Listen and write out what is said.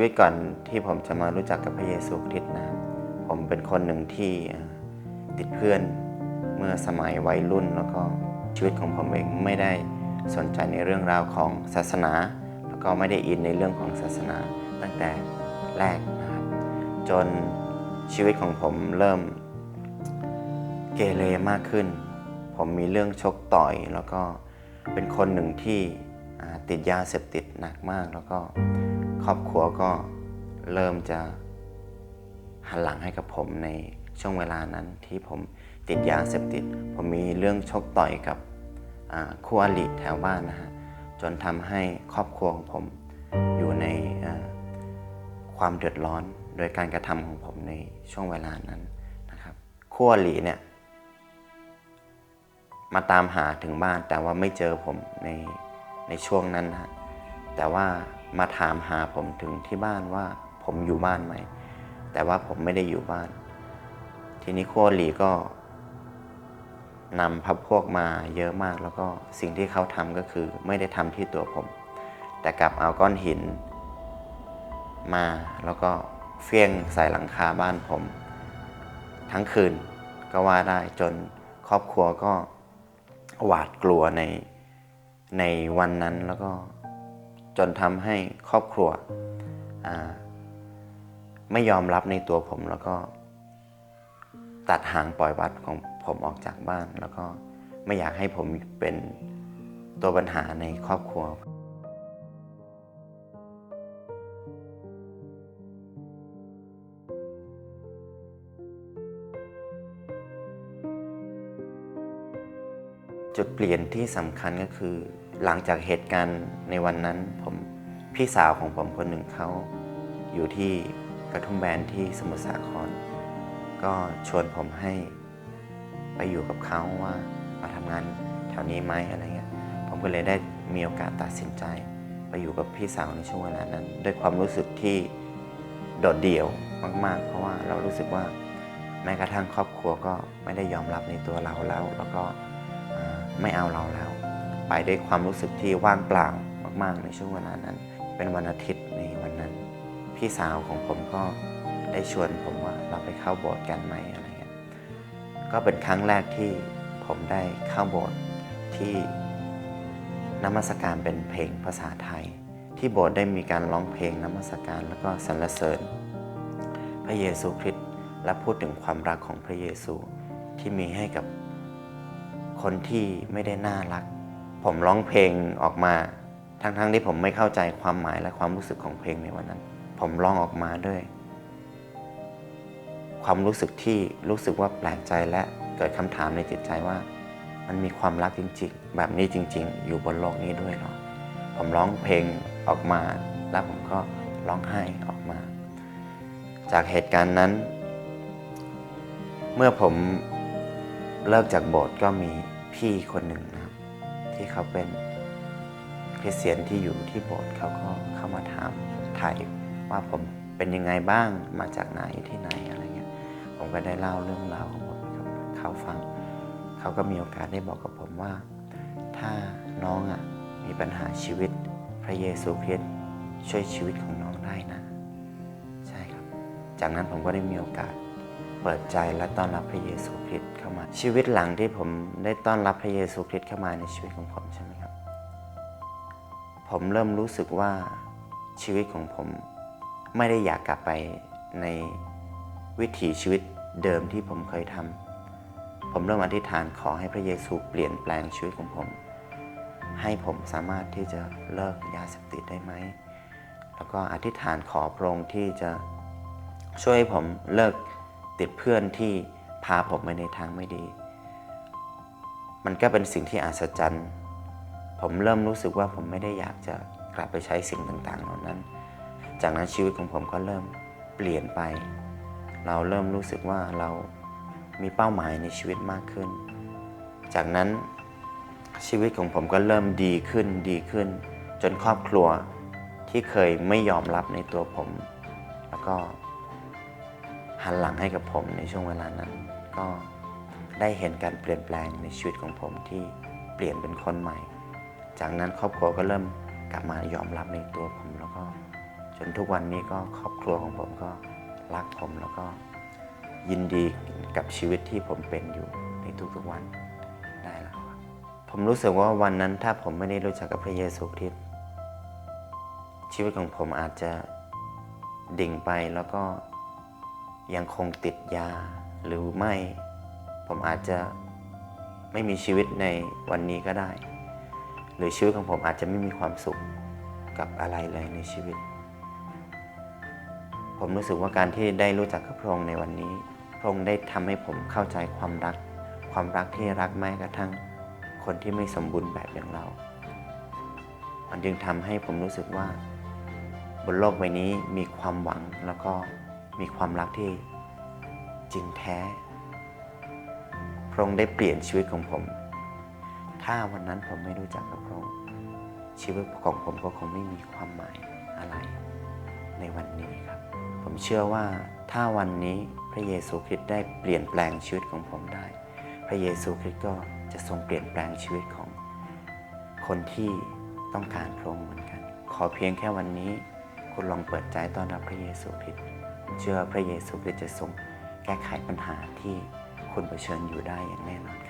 ชีวิตก่อนที่ผมจะมารู้จักกับพระเยซูคริสต์นะครับผมเป็นคนหนึ่งที่ติดเพื่อนเมื่อสมัยวัยรุ่น แล้วก็ชีวิตของผมเองไม่ได้สนใจในเรื่องราวของศาสนา แล้วก็ไม่ได้อินในเรื่องของศาสนา ตั้งแต่แรกนะครับ จนชีวิตของผมเริ่มเกเรมากขึ้น ผมมีเรื่องชกต่อย แล้วก็เป็นคนหนึ่งที่ติดยาเสพติดหนักมากแล้วก็ รอบครัวก็เริ่มจะหันหลังให้กับผมในช่วงเวลานั้นที่ผมติดยาเสพติด ผมมีเรื่องชกต่อยกับคู่อริแถวบ้านนะฮะจนทำให้ครอบครัวของผมอยู่ในความเดือดร้อนโดยการกระทำของผมในช่วงเวลานั้นนะครับขั้วหลีเนี่ยมาตามหาถึงบ้านแต่ว่าไม่เจอผมในในช่วงนั้นนะฮะแต่ว่า มาถามหาผมถึงที่บ้านว่าผมอยู่บ้านไหม แต่ว่าผมไม่ได้อยู่บ้าน ทีนี้ขั้วหลีก็นำพับพวกมาเยอะมาก แล้วก็สิ่งที่เขาทำก็คือไม่ได้ทำที่ตัวผม แต่กลับเอาก้อนหิน มาแล้วก็เฟี้ยงใส่หลังคาบ้านผม ทั้งคืนก็ว่าได้จนครอบครัวก็หวาดกลัวในในวันนั้นแล้วก็ จนทำให้ครอบครัวไม่ยอมรับในตัวผมแล้วก็ ตัดหางปล่อยวัดของผมออกจากบ้าน แล้วก็ไม่อยากให้ผมเป็นตัวปัญหาในครอบครัว จุดเปลี่ยนที่สำคัญก็คือ หลังจากเหตุการณ์ในวันนั้นผมพี่สาวของผมคนหนึ่งเขาอยู่ที่กระทุ่มแบนที่สมุทรสาคร ก็ชวนผมให้ไปอยู่กับเขาว่ามาทำงานแถวนี้ไหมอะไรเงี้ยผมก็เลยได้มีโอกาสตัดสินใจ ไปอยู่กับพี่สาวในช่วงเวลานั้น ด้วยความรู้สึกที่โดดเดี่ยวมาก ๆ เพราะว่าเรารู้สึกว่าแม้กระทั่งครอบครัวก็ไม่ได้ยอมรับในตัวเราแล้ว แล้วก็ไม่เอาเราแล้ว ไปด้วยความรู้สึกที่ว่างเปล่ามาก ๆ ในช่วงเวลานั้น เป็นวันอาทิตย์ในวันนั้น พี่สาวของผมก็ได้ชวนผมว่าเราไปเข้าโบสถ์กันไหมอะไรเงี้ยก็เป็นครั้งแรกที่ผมได้เข้าโบสถ์ที่นมัสการเป็นเพลงภาษาไทย ที่โบสถ์ได้มีการร้องเพลงนมัสการแล้วก็สรรเสริญ พระเยซูคริสต์และพูดถึงความรักของพระเยซูที่มีให้กับคนที่ไม่ได้น่ารัก ผมร้องเพลงออกมา ทั้งๆที่ผมไม่เข้าใจความหมายและความรู้สึกของเพลงในวันนั้น ผมร้องออกมาด้วย ความรู้สึกที่รู้สึกว่าแปลกใจและเกิดคำถามในจิตใจว่า มันมีความรักจริง ๆ แบบนี้จริง ๆ อยู่บนโลกนี้ด้วยเหรอผมร้องเพลงออกมา แล้วผมก็ร้องไห้ออกมา จากเหตุการณ์นั้น เมื่อผมเลิกจากโบสถ์ก็มีพี่คนหนึ่งน ที่เขาเป็นคริสเตียนที่อยู่ที่โบสถ์เขาก็เข้ามาถามไถ่ว่าผมเป็นยังไงบ้างมาจากไหนที่ไหนอะไรเงี้ยผมก็ได้เล่าเรื่องราวของผมเขาฟัง เขาก็มีโอกาสได้บอกกับผมว่า ถ้าน้องอะมีปัญหาชีวิตพระเยซูคริสต์ช่วยชีวิตของน้องได้นะ ใช่ครับ จากนั้นผมก็ได้มีโอกาส เปิดใจและต้อนรับพระเยซูคริสต์เข้ามา ชีวิตหลังที่ผมได้ต้อนรับพระเยซูคริสต์เข้ามาในชีวิตของผมใช่ไหมครับ ผมเริ่มรู้สึกว่าชีวิตของผมไม่ได้อยากกลับไปในวิถีชีวิตเดิมที่ผมเคยทำผมเริ่มอธิษฐานขอให้พระเยซูเปลี่ยนแปลงชีวิตของผม ให้ผมสามารถที่จะเลิกยาเสพติดได้ไหม แล้วก็อธิษฐานขอพระองค์ที่จะช่วยให้ผมเลิก ติดเพื่อนที่พาผมไปในทางไม่ดี มันก็เป็นสิ่งที่อัศจรรย์ ผมเริ่มรู้สึกว่าผมไม่ได้อยากจะกลับไปใช้สิ่งต่างๆ เหล่านั้น จากนั้นชีวิตของผมก็เริ่มเปลี่ยนไป เราเริ่มรู้สึกว่าเรามีเป้าหมายในชีวิตมากขึ้น จากนั้นชีวิตของผมก็เริ่มดีขึ้นดีขึ้น จนครอบครัวที่เคยไม่ยอมรับในตัวผม แล้วก็ หันหลังให้กับผมในช่วงเวลานั้น ก็ได้เห็นการเปลี่ยนแปลงในชีวิตของผมที่เปลี่ยนเป็นคนใหม่ จากนั้นครอบครัวก็เริ่มกลับมายอมรับในตัวผมแล้วก็จนทุกวันนี้ก็ครอบครัวของผมก็รักผมแล้วก็ยินดีกับชีวิตที่ผมเป็นอยู่ในทุกๆวันได้แล้วครับผมรู้สึกว่าวันนั้นถ้าผมไม่ได้รู้จักกับพระเยซูคริสต์ชีวิตของผมอาจจะดิ่งไปแล้วก็ ยังคงติดยาหรือไม่ ผมอาจจะไม่มีชีวิตในวันนี้ก็ได้ หรือชีวิตของผมอาจจะไม่มีความสุขกับอะไรเลยในชีวิต ผมรู้สึกว่าการที่ได้รู้จักกับพระองค์ในวันนี้ พระองค์ได้ทำให้ผมเข้าใจความรัก ความรักที่รักแม้กระทั่งคนที่ไม่สมบูรณ์แบบอย่างเรา มันจึงทำให้ผมรู้สึกว่า บนโลกใบนี้มีความหวังแล้วก็ มีความรักที่จริงแท้ พระองค์ได้เปลี่ยนชีวิตของผม ถ้าวันนั้นผมไม่รู้จักกับพระองค์ชีวิตของผมก็คงไม่มีความหมายอะไรในวันนี้ครับ ผมเชื่อว่าถ้าวันนี้พระเยซูคริสต์ได้เปลี่ยนแปลงชีวิตของผมได้ พระเยซูคริสต์ก็จะทรงเปลี่ยนแปลงชีวิตของคนที่ต้องการพระองค์เหมือนกัน ขอเพียงแค่วันนี้ คุณลองเปิดใจต้อนรับพระเยซูคริสต์ เชื่อพระเยซูคริสต์จะทรงแก้ไขปัญหาที่คุณเผชิญอยู่ได้อย่างแน่นอน